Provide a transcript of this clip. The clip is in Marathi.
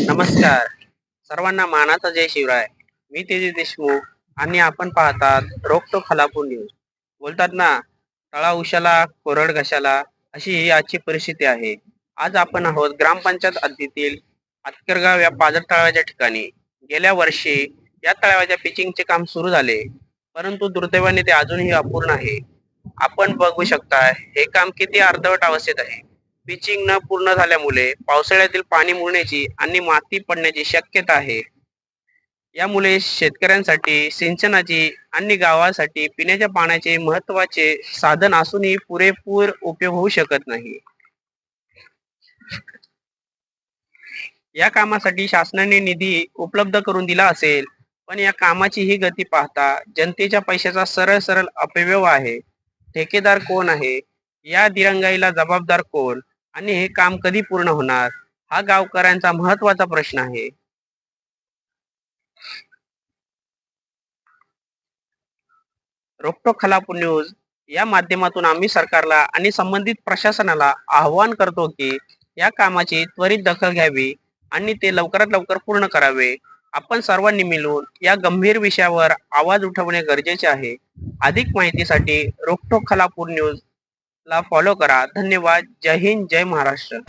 नमस्कार. सर्वांना मानाचा जय शिवराय. मी तेजस देशमुख आणि आपण पाहतात रोखतो खालापूर न्यूज. बोलतात ना तळा उशाला कोरड घशाला अशी ही आजची परिस्थिती आहे. आज आपण आहोत ग्रामपंचायत हद्दीतील आतकरगाव या पाझर तळाव्याच्या ठिकाणी. गेल्या वर्षी या तळाव्याच्या पिचिंगचे काम सुरू झाले परंतु दुर्दैवाने ते अजूनही अपूर्ण आहे. आपण बघू शकता हे काम किती अर्धवट अवस्थेत आहे. पिचिंग न पूर्ण झाल्यामुळे पावसाळ्यातील पाणी मुरण्याची आणि माती पडण्याची शक्यता आहे. यामुळे शेतकऱ्यांसाठी सिंचनाची आणि गावासाठी पिण्याच्या पाण्याचे महत्त्वाचे साधन असूनही पुरेपूर उपयोग होऊ शकत नाही. या कामासाठी शासनाने निधी उपलब्ध करून दिला असेल पण या कामाची ही गती पाहता जनतेच्या पैशाचा सरळ सरळ अपव्यव आहे. ठेकेदार कोण आहे? या दिरंगाईला जबाबदार कोण? आणि हे काम कधी पूर्ण होणार? हा गावकऱ्यांचा महत्त्वाचा प्रश्न आहे. रोपटो खलापू न्यूज या माध्यमातून आम्ही सरकारला आणि संबंधित प्रशासनाला आवाहन करतो की या कामाची त्वरित दखल घ्यावी आणि ते लवकरात लवकर पूर्ण करावे. आपण सर्वांनी मिळून या गंभीर विषयावर आवाज उठवणे गरजेचे आहे. अधिक माहितीसाठी रोखटोक खलापूर न्यूज ला फॉलो करा. धन्यवाद. जय हिंद. जय महाराष्ट्र.